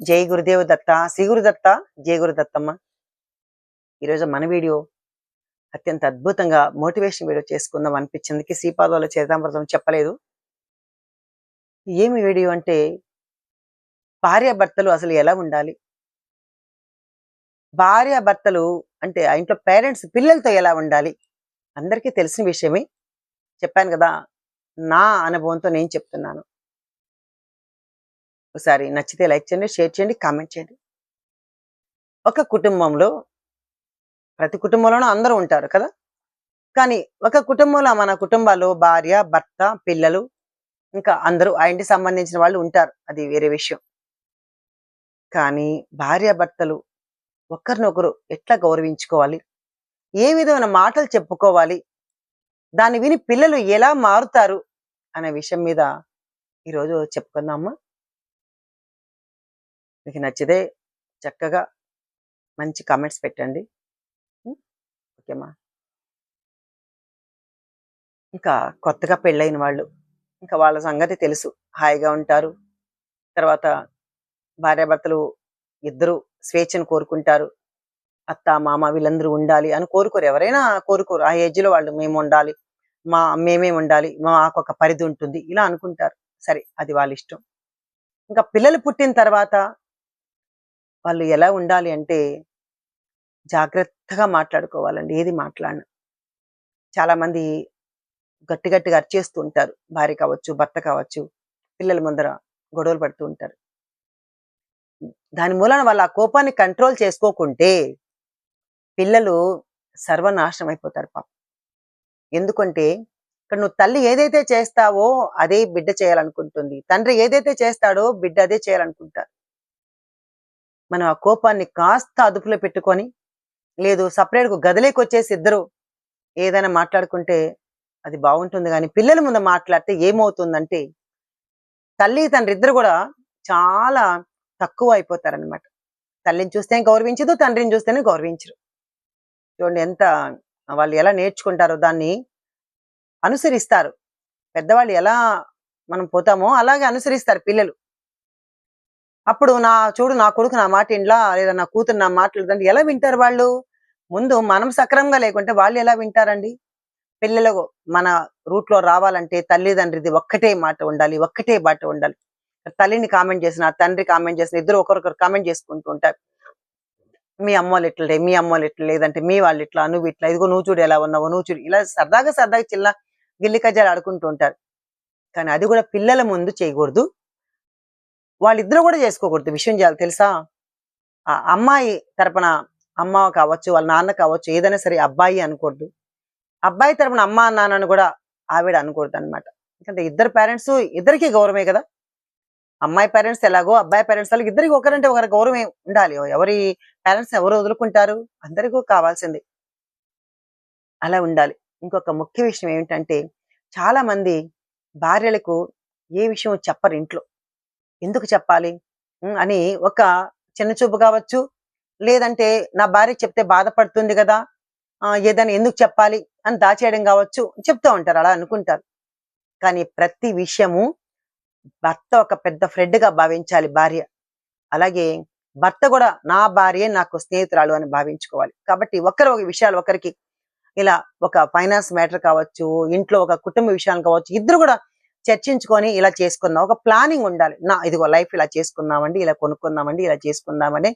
జై గురుదేవ్ దత్త శ్రీగురు గురుదత్త జై గురు దత్తమ్మ. ఈరోజు మన వీడియో అత్యంత అద్భుతంగా మోటివేషన్ వీడియో చేసుకుందాం అనిపించింది. శ్రీపాదాలు చేతామృతం చెప్పలేదు. ఏమి వీడియో అంటే భార్యాభర్తలు అసలు ఎలా ఉండాలి? భార్యాభర్తలు అంటే ఆ ఇంట్లో పేరెంట్స్ పిల్లలతో ఎలా ఉండాలి? అందరికీ తెలిసిన విషయమే. చెప్పాను కదా నా అనుభవంతో నేను చెప్తున్నాను. ఒకసారి నచ్చితే లైక్ చేయండి షేర్ చేయండి కామెంట్ చేయండి. ఒక కుటుంబంలో ప్రతి కుటుంబంలోనూ అందరూ ఉంటారు కదా? కానీ ఒక కుటుంబంలో మన కుటుంబాలు భార్య భర్త పిల్లలు ఇంకా అందరూ ఆ ఇంటికి సంబంధించిన వాళ్ళు ఉంటారు. అది వేరే విషయం. కానీ భార్య భర్తలు ఒకరినొకరు ఎట్లా గౌరవించుకోవాలి? ఏ విధమైన మాటలు చెప్పుకోవాలి? దాన్ని విని పిల్లలు ఎలా మారుతారు? అనే విషయం మీద ఈరోజు చెప్పుకుందామా? మీకు నచ్చితే చక్కగా మంచి కామెంట్స్ పెట్టండి. ఓకేమా ఇంకా కొత్తగా పెళ్ళైన వాళ్ళు ఇంకా వాళ్ళ సంగతి తెలుసు హాయిగా ఉంటారు. తర్వాత భార్యాభర్తలు ఇద్దరు స్వేచ్ఛను కోరుకుంటారు. అత్త మామ వీళ్ళందరూ ఉండాలి అని కోరుకోరు. ఎవరైనా కోరుకోరు. ఆ ఏజ్లో వాళ్ళు మేము ఉండాలి మా మేమే ఉండాలి మాకు ఒక పరిధి ఉంటుంది ఇలా అనుకుంటారు. సరే అది వాళ్ళ ఇష్టం. ఇంకా పిల్లలు పుట్టిన తర్వాత వాళ్ళు ఎలా ఉండాలి అంటే జాగ్రత్తగా మాట్లాడుకోవాలండి. ఏది మాట్లాడిన. చాలా మంది గట్టి గట్టిగా అరిచేస్తూ ఉంటారు. భార్య కావచ్చు భర్త కావచ్చు పిల్లల ముందర గొడవలు పడుతూ ఉంటారు. దాని మూలన వాళ్ళ ఆ కోపాన్ని కంట్రోల్ చేసుకోకుంటే పిల్లలు సర్వనాశనం అయిపోతారు పాపం. ఎందుకంటే ఇక్కడ నువ్వు తల్లి ఏదైతే చేస్తావో అదే బిడ్డ చేయాలనుకుంటుంది. తండ్రి ఏదైతే చేస్తాడో బిడ్డ అదే చేయాలనుకుంటారు. మనం ఆ కోపాన్ని కాస్త అదుపులో పెట్టుకొని లేదు సపరేట్ గదిలోకి వచ్చేసి ఇద్దరు ఏదైనా మాట్లాడుకుంటే అది బాగుంటుంది కానీ పిల్లల ముందు మాట్లాడితే ఏమవుతుందంటే తల్లి తండ్రి ఇద్దరు కూడా చాలా తక్కువ అయిపోతారనమాట తల్లిని చూస్తే గౌరవించదు తండ్రిని చూస్తేనే గౌరవించరు. చూడండి ఎంత వాళ్ళు ఎలా నేర్చుకుంటారో దాన్ని అనుసరిస్తారు. పెద్దవాళ్ళు ఎలా మనం పోతామో అలాగే అనుసరిస్తారు పిల్లలు. అప్పుడు నా చూడు నా కొడుకు నా మాట ఇండ్లా లేదా నా కూతురు నా మాట్లాడుతుంటే ఎలా వింటారు వాళ్ళు? ముందు మనం సక్రమంగా లేకుంటే వాళ్ళు ఎలా వింటారండి? పిల్లలు మన రూట్లో రావాలంటే తల్లిదండ్రిది ఒక్కటే మాట ఉండాలి ఒక్కటే బాట ఉండాలి. తల్లిని కామెంట్ చేసిన తండ్రి కామెంట్ చేసిన ఇద్దరు ఒకరొకరు కామెంట్ చేసుకుంటూ ఉంటారు. మీ అమ్మోళ్ళు ఇట్లే మీ అమ్మోళ్ళు ఇట్లా లేదంటే మీ వాళ్ళు ఇట్లా నువ్వు ఇట్లా ఇదిగో నువ్వు చూడు ఎలా ఉన్నావు నువ్వు చూడు. ఇలా సరదాగా సరదాగా చిల్ల గిల్లి కజ్జాలు ఆడుకుంటూ ఉంటారు. కానీ అది కూడా పిల్లల ముందు చేయకూడదు. వాళ్ళిద్దరూ కూడా చేసుకోకూడదు. విషయం చేయాలి తెలుసా? ఆ అమ్మాయి తరపున అమ్మ కావచ్చు వాళ్ళ నాన్న కావచ్చు ఏదైనా సరే అబ్బాయి అనకూడదు. అబ్బాయి తరపున అమ్మ నాన్నను కూడా ఆవిడ అనకూడదు అనమాట ఎందుకంటే ఇద్దరు పేరెంట్స్ ఇద్దరికీ గౌరవమే కదా? అమ్మాయి పేరెంట్స్ ఎలాగో అబ్బాయి పేరెంట్స్ వాళ్ళకి ఇద్దరికి ఒకరంటే ఒకరి గౌరవం ఉండాలి. ఎవరి పేరెంట్స్ ఎవరు వదులుకుంటారు? అందరికీ కావాల్సింది. అలా ఉండాలి. ఇంకొక ముఖ్య విషయం ఏమిటంటే చాలా మంది భార్యలకు ఏ విషయం చెప్పరు ఇంట్లో. ఎందుకు చెప్పాలి? అని ఒక చిన్న చూపు కావచ్చు. లేదంటే నా భార్య చెప్తే బాధపడుతుంది కదా ఆ, ఏదైనా ఎందుకు చెప్పాలి అని దాచేయడం కావచ్చు. చెప్తూ ఉంటారు అలా అనుకుంటారు. కానీ ప్రతి విషయము భర్త ఒక పెద్ద ఫ్రెండ్గా భావించాలి భార్య. అలాగే భర్త కూడా నా భార్య నాకు స్నేహితురాలు అని భావించుకోవాలి. కాబట్టి ఒకరు ఒక విషయాలు ఒకరికి ఇలా ఒక ఫైనాన్స్ మ్యాటర్ కావచ్చు ఇంట్లో ఒక కుటుంబ విషయాలు కావచ్చు ఇద్దరు కూడా చర్చించుకొని ఇలా చేసుకుందాం. ఒక ప్లానింగ్ ఉండాలి. నా ఇదిగో లైఫ్ ఇలా చేసుకుందామండి ఇలా కొనుక్కుందామండి ఇలా చేసుకుందామని.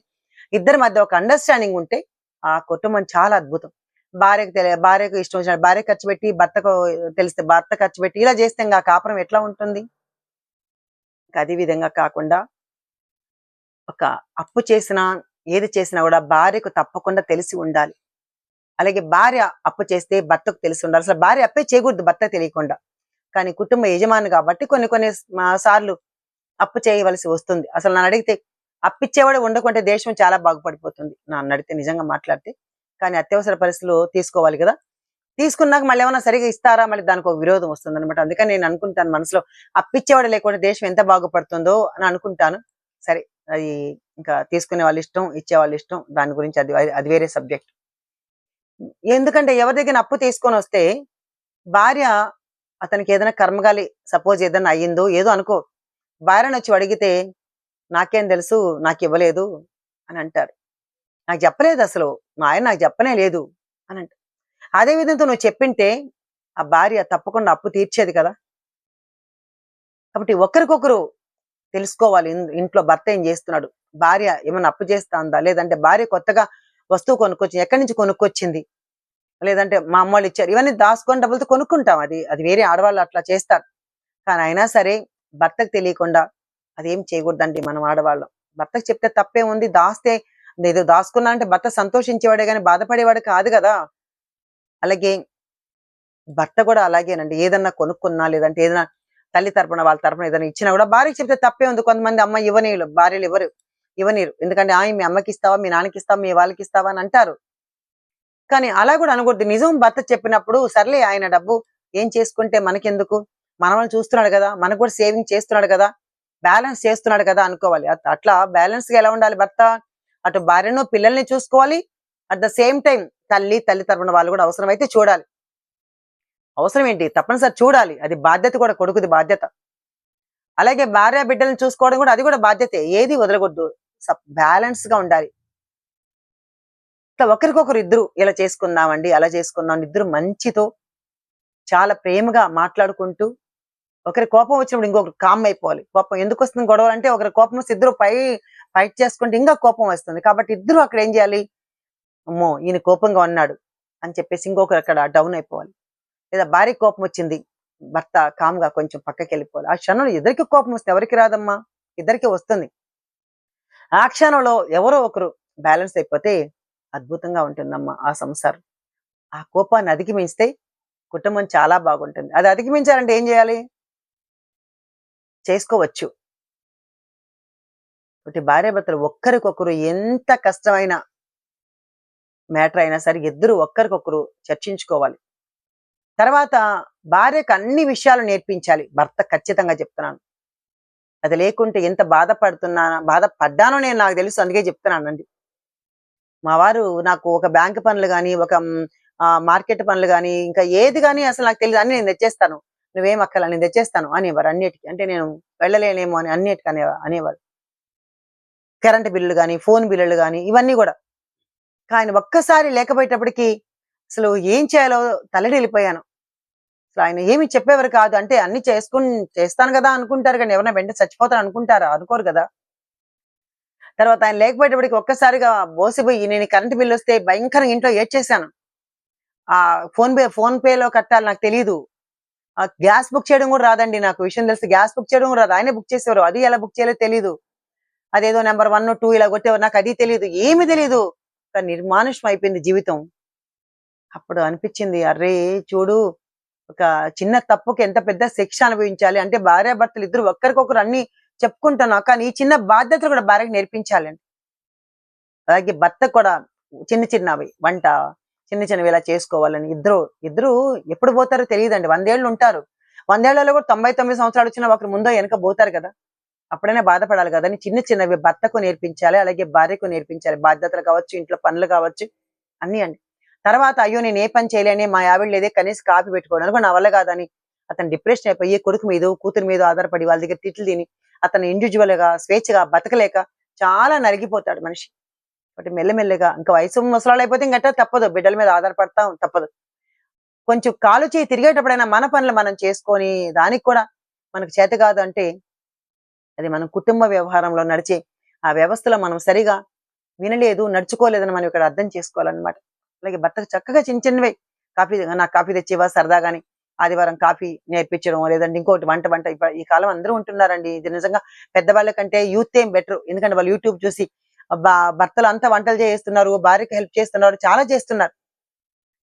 ఇద్దరి మధ్య ఒక అండర్స్టాండింగ్ ఉంటే ఆ కుటుంబం చాలా అద్భుతం. భార్యకు తెలియ భార్యకు ఇష్టం వచ్చిన భార్య ఖర్చు పెట్టి భర్తకు తెలిస్తే భర్త ఖర్చు పెట్టి ఇలా చేస్తే ఇంకా ఆ కాపురం ఎట్లా ఉంటుంది? ఇంకా అదే విధంగా కాకుండా ఒక అప్పు చేసినా ఏది చేసినా కూడా భార్యకు తప్పకుండా తెలిసి ఉండాలి. అలాగే భార్య అప్పు చేస్తే భర్తకు తెలిసి ఉండాలి. అసలు భార్య అప్పే చేయకూడదు భర్త తెలియకుండా. కానీ కుటుంబ యజమాని కాబట్టి కొన్ని కొన్ని మా సార్లు అప్పు చేయవలసి వస్తుంది. అసలు నన్ను అడిగితే అప్పిచ్చేవాడు ఉండకుంటే దేశం చాలా బాగుపడిపోతుంది. నన్ను అడిగితే నిజంగా మాట్లాడితే కానీ అత్యవసర పరిస్థితులు తీసుకోవాలి కదా. తీసుకున్నాక మళ్ళీ ఏమైనా సరిగా ఇస్తారా? మళ్ళీ దానికి ఒక విరోధం వస్తుంది అనమాట అందుకని నేను అనుకుంటాను మనసులో అప్పిచ్చేవాడు లేకుండా దేశం ఎంత బాగుపడుతుందో అని అనుకుంటాను. సరే అది ఇంకా తీసుకునే వాళ్ళ ఇష్టం ఇచ్చే వాళ్ళ ఇష్టం దాని గురించి అది అది వేరే సబ్జెక్ట్. ఎందుకంటే ఎవరి దగ్గర అప్పు తీసుకొని వస్తే భార్య అతనికి ఏదైనా కర్మగాలి సపోజ్ ఏదైనా అయ్యిందో ఏదో అనుకో. భార్యను వచ్చి అడిగితే నాకేం తెలుసు నాకు ఇవ్వలేదు అని అంటారు నాకు చెప్పలేదు అసలు మా ఆయన నాకు చెప్పనే లేదు అని అంట. అదేవిధంగా నువ్వు చెప్పింటే ఆ భార్య తప్పకుండా అప్పు తీర్చేది కదా. కాబట్టి ఒకరికొకరు తెలుసుకోవాలి. ఇంట్లో భర్త ఏం చేస్తున్నాడు? భార్య ఏమైనా అప్పు చేస్తుందా లేదంటే భార్య కొత్తగా వస్తువు కొనుక్కొచ్చింది. ఎక్కడి నుంచి కొనుక్కొచ్చింది? లేదంటే మా అమ్మ వాళ్ళు ఇచ్చారు. ఇవన్నీ దాచుకొని డబ్బులతో కొనుక్కుంటాం. అది అది వేరే ఆడవాళ్ళు అట్లా చేస్తారు. కానీ అయినా సరే భర్తకు తెలియకుండా అదేం చేయకూడదండి మనం ఆడవాళ్ళం. భర్తకు చెప్తే తప్పే ఉంది. దాస్తే ఏదో దాచుకున్నా అంటే భర్త సంతోషించేవాడే కానీ బాధపడేవాడు కాదు కదా. అలాగే భర్త కూడా అలాగేనండి. ఏదన్నా కొనుక్కున్నా లేదంటే ఏదైనా తల్లి తరపున వాళ్ళ తరపున ఏదైనా ఇచ్చినా కూడా భార్యకి చెప్తే తప్పే ఉంది. కొంతమంది అమ్మ ఇవ్వనీయులు భార్యలు ఇవ్వరు ఇవ్వనీరు ఎందుకంటే ఆ మీ అమ్మకి ఇస్తావా? మీ నాన్నకి ఇస్తావా? మీ వాళ్ళకి ఇస్తావా? అని అంటారు. కానీ అలా కూడా అనకూడదు. నిజం భర్త చెప్పినప్పుడు సర్లే ఆయన డబ్బు ఏం చేసుకుంటే మనకెందుకు? మనల్ని చూస్తున్నాడు కదా మనకు కూడా సేవింగ్ చేస్తున్నాడు కదా బ్యాలెన్స్ చేస్తున్నాడు కదా అనుకోవాలి. అట్లా బ్యాలెన్స్గా ఎలా ఉండాలి భర్త? అటు భార్యను పిల్లల్ని చూసుకోవాలి. అట్ ద సేమ్ టైం తల్లి తల్లి తరపున వాళ్ళు కూడా అవసరమైతే చూడాలి. అవసరం ఏంటి? తప్పనిసరి చూడాలి. అది బాధ్యత కూడా కొడుకుది బాధ్యత. అలాగే భార్య బిడ్డలను చూసుకోవడం కూడా అది కూడా బాధ్యతే. ఏది వదలకూడదు. బ్యాలెన్స్గా ఉండాలి. ఇట్లా ఒకరికొకరు ఇద్దరు ఇలా చేసుకుందామండి అలా చేసుకుందాం ఇద్దరు మంచితో చాలా ప్రేమగా మాట్లాడుకుంటూ ఒకరి కోపం వచ్చినప్పుడు ఇంకొకరు కామ్ అయిపోవాలి. కోపం ఎందుకు వస్తుంది? గొడవలు అంటే ఒకరి కోపం వస్తే ఇద్దరు పై ఫైట్ చేసుకుంటే ఇంకా కోపం వస్తుంది. కాబట్టి ఇద్దరు అక్కడ ఏం చేయాలి? అమ్మో ఈయన కోపంగా ఉన్నాడు అని చెప్పేసి ఇంకొకరు అక్కడ డౌన్ అయిపోవాలి. లేదా భార్య కోపం వచ్చింది భర్త కామ్గా కొంచెం పక్కకి వెళ్ళిపోవాలి. ఆ క్షణంలో ఇద్దరికి కోపం వస్తే ఎవరికి రాదమ్మా? ఇద్దరికి వస్తుంది. ఆ క్షణంలో ఎవరో ఒకరు బ్యాలెన్స్ అయిపోతే అద్భుతంగా ఉంటుందమ్మా ఆ సంసారం. ఆ కోపాన్ని అధిగమిస్తే కుటుంబం చాలా బాగుంటుంది. అది అధిగమించాలంటే ఏం చేయాలి? చేసుకోవచ్చు. ఒకటి భార్యాభర్తలు ఒక్కరికొకరు ఎంత కష్టమైన మ్యాటర్ అయినా సరే ఇద్దరు ఒక్కరికొకరు చర్చించుకోవాలి. తర్వాత భార్యకు అన్ని విషయాలు నేర్పించాలి. భర్త ఖచ్చితంగా చెప్తున్నాను. అది లేకుంటే ఎంత బాధపడుతున్నానా బాధపడ్డానో నేను నాకు తెలుసు అందుకే చెప్తున్నానండి. మా వారు నాకు ఒక బ్యాంక్ పనులు కానీ ఒక మార్కెట్ పనులు కానీ ఇంకా ఏది కానీ అసలు నాకు తెలియదు అన్ని నేను తెచ్చేస్తాను. నువ్వేం అక్కల నేను తెచ్చేస్తాను అనేవారు అన్నిటికీ. అంటే నేను వెళ్ళలేనేమో అని అన్నిటికీ అనే అనేవారు కరెంట్ బిల్లులు కానీ ఫోన్ బిల్లులు కానీ ఇవన్నీ కూడా. కానీ ఒక్కసారి లేకపోయేటప్పటికి అసలు ఏం చేయాలో తలడిల్లిపోయాను. అసలు ఆయన ఏమి చెప్పేవారు కాదు. అంటే అన్ని చేసుకుని చేస్తాను కదా అనుకుంటారు కానీ ఎవరైనా వెంట చచ్చిపోతారు అనుకుంటారా అనుకోరు కదా. తర్వాత ఆయన లేకపోయేటప్పటికి ఒక్కసారిగా బోసిపోయి నేను కరెంట్ బిల్లు వస్తే భయంకరంగా ఇంట్లో ఏడ్చేశాను. ఆ ఫోన్ పే ఫోన్ పేలో కట్టాలి నాకు తెలియదు ఆ గ్యాస్ బుక్ చేయడం కూడా రాదండి నాకు. విషయం తెలిసి గ్యాస్ బుక్ చేయడం కూడా రాదు. ఆయనే బుక్ చేసేవారు. అది ఎలా బుక్ చేయాలో తెలియదు అదేదో నెంబర్ వన్ టూ ఇలా కొట్టేవారు. నాకు అది తెలియదు ఏమి తెలియదు ఒక నిర్మానుష్యం అయిపోయింది జీవితం. అప్పుడు అనిపించింది అర్రే చూడు ఒక చిన్న తప్పుకి ఎంత పెద్ద శిక్ష అనుభవించాలి. అంటే భార్యాభర్తలు ఇద్దరు ఒక్కరికొకరు అన్ని చెప్పుకుంటాను. కానీ ఈ చిన్న బాధ్యతలు కూడా భార్యకు నేర్పించాలండి. అలాగే భర్త కూడా చిన్న చిన్నవి వంట చిన్న చిన్నవి ఇలా చేసుకోవాలని ఇద్దరు ఇద్దరు ఎప్పుడు పోతారో తెలియదండి. వందేళ్ళు ఉంటారు. వందేళ్ళలో కూడా తొంభై తొమ్మిది సంవత్సరాలు వచ్చిన ఒకరు ముందో వెనక పోతారు కదా. అప్పుడైనా బాధపడాలి కదా అని చిన్న చిన్నవి భర్తకు నేర్పించాలి అలాగే భార్యకు నేర్పించాలి. బాధ్యతలు కావచ్చు ఇంట్లో పనులు కావచ్చు అన్ని అండి. తర్వాత అయ్యో నేను ఏ పని చేయలేని మా ఆవిడ లేదే కనీసం కాపీ పెట్టుకోవడానికి నా వల్ల కాదని అతను డిప్రెషన్ అయిపోయి కొడుకు మీద కూతురు మీద ఆధారపడి వాళ్ళ దగ్గర తిట్లు తిని అతను ఇండివిజువల్గా స్వేచ్ఛగా బతకలేక చాలా నలిగిపోతాడు మనిషి. కాబట్టి మెల్లమెల్లగా ఇంకా వయసు ముసలాళ్ళు అయిపోతే ఇంకట్టా తప్పదు. బిడ్డల మీద ఆధారపడతా తప్పదు. కొంచెం కాలు చేయి తిరిగేటప్పుడైనా మన పనులు మనం చేసుకొని దానికి కూడా మనకు చేత కాదు అంటే అది మనం కుటుంబ వ్యవహారంలో నడిచే ఆ వ్యవస్థలో మనం సరిగా వినలేదు నడుచుకోలేదని మనం ఇక్కడ అర్థం చేసుకోవాలన్నమాట. అలాగే భర్తకు చక్కగా చిన్న చిన్నవే. కాఫీ నాకు కాఫీ తెచ్చేవా కానీ ఆదివారం కాఫీ నేర్పించడం లేదంటే ఇంకోటి వంట వంట. ఈ కాలం అందరూ ఉంటున్నారండి. ఇది నిజంగా పెద్దవాళ్ళ కంటే యూత్ ఏం బెటర్. ఎందుకంటే వాళ్ళు యూట్యూబ్ చూసి అబ్బా, భర్తలు అంతా వంటలు చేస్తున్నారు భార్యకి హెల్ప్ చేస్తున్నారు చాలా చేస్తున్నారు.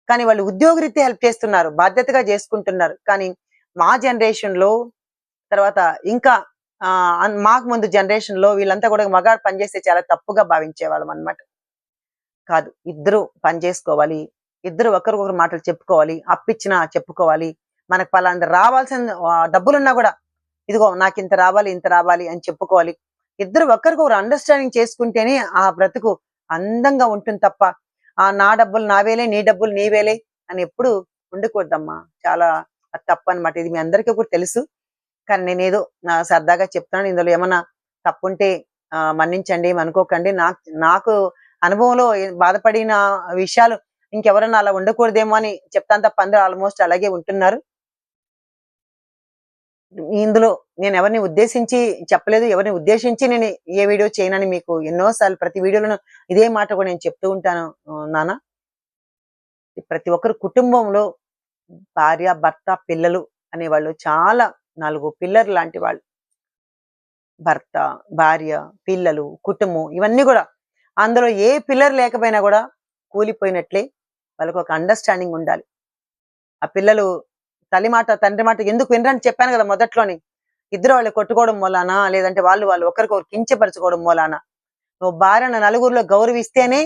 కానీ వాళ్ళు ఉద్యోగరీత్యా హెల్ప్ చేస్తున్నారు బాధ్యతగా చేసుకుంటున్నారు. కానీ మా జనరేషన్లో తర్వాత ఇంకా ఆ మాకు ముందు జనరేషన్లో వీళ్ళంతా కూడా మగాడు పనిచేస్తే చాలా తప్పుగా భావించేవాళ్ళం అన్నమాట. కాదు ఇద్దరు పని చేసుకోవాలి ఇద్దరు ఒకరికొకరు మాటలు చెప్పుకోవాలి అప్పిచ్చినా చెప్పుకోవాలి. మనకు పలాంటి రావాల్సిన డబ్బులున్నా కూడా ఇదిగో నాకు ఇంత రావాలి ఇంత రావాలి అని చెప్పుకోవాలి. ఇద్దరు ఒకరికొకరు అండర్స్టాండింగ్ చేసుకుంటేనే ఆ బ్రతుకు అందంగా ఉంటుంది తప్ప ఆ నా డబ్బులు నావేలే నీ డబ్బులు నీవేలే అని ఎప్పుడు ఉండకూడదమ్మా. చాలా తప్పు అన్నమాట. ఇది మీ అందరికీ కూడా తెలుసు. కానీ నేనేదో నా సరదాగా చెప్తున్నాను. ఇందులో ఏమన్నా తప్పుంటే మన్నించండి అనుకోకండి నాకు నాకు అనుభవంలో బాధపడిన విషయాలు ఇంకెవరన్నా అలా ఉండకూడదేమో అని చెప్తాను తప్ప అందరూ ఆల్మోస్ట్ అలాగే ఉంటున్నారు. ఇందులో నేను ఎవరిని ఉద్దేశించి చెప్పలేదు ఎవరిని ఉద్దేశించి నేను ఏ వీడియో చేయనని మీకు ఎన్నోసార్లు ప్రతి వీడియోలోనూ ఇదే మాట కూడా నేను చెప్తూ ఉంటాను నాన్న. ప్రతి ఒక్కరు కుటుంబంలో భార్య భర్త పిల్లలు అనేవాళ్ళు చాలా నాలుగు పిల్లర్ లాంటి వాళ్ళు. భర్త భార్య పిల్లలు కుటుంబం ఇవన్నీ కూడా అందులో ఏ పిల్లర్ లేకపోయినా కూడా కూలిపోయినట్లే వాళ్ళకు ఒక అండర్స్టాండింగ్ ఉండాలి. ఆ పిల్లలు తల్లి మాట తండ్రి మాట ఎందుకు వినరని చెప్పాను కదా మొదట్లోనే. ఇద్దరు వాళ్ళు కొట్టుకోవడం మూలానా? లేదంటే వాళ్ళు వాళ్ళు ఒకరికొకరు కించపరచుకోవడం మూలానా? నువ్వు భార్యను నలుగురిలో గౌరవిస్తేనే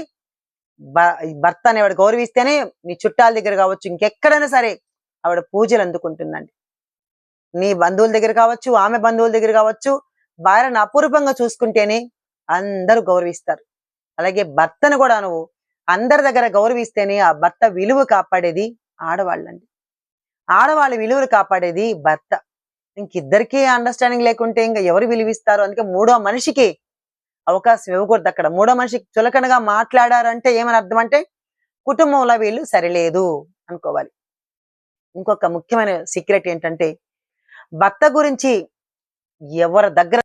భ- భర్త అనేవాడు గౌరవిస్తేనే నీ చుట్టాల దగ్గర కావచ్చు ఇంకెక్కడైనా సరే ఆవిడ పూజలు అందుకుంటుందండి. నీ బంధువుల దగ్గర కావచ్చు ఆమె బంధువుల దగ్గర కావచ్చు భార్యను అపూర్వంగా చూసుకుంటేనే అందరూ గౌరవిస్తారు. అలాగే భర్తను కూడా నువ్వు అందరి దగ్గర గౌరవిస్తేనే ఆ భర్త విలువ కాపాడేది ఆడవాళ్ళండి. ఆడవాళ్ళ విలువలు కాపాడేది భర్త. ఇంకిద్దరికీ అండర్స్టాండింగ్ లేకుంటే ఇంకా ఎవరు విలువిస్తారు? అందుకే మూడో మనిషికి అవకాశం ఇవ్వకూడదు అక్కడ. మూడో మనిషికి చులకనగా మాట్లాడారంటే ఏమని అర్థం అంటే కుటుంబంలో వీళ్ళు సరిలేదు అనుకోవాలి. ఇంకొక ముఖ్యమైన సీక్రెట్ ఏంటంటే భర్త గురించి ఎవరి దగ్గర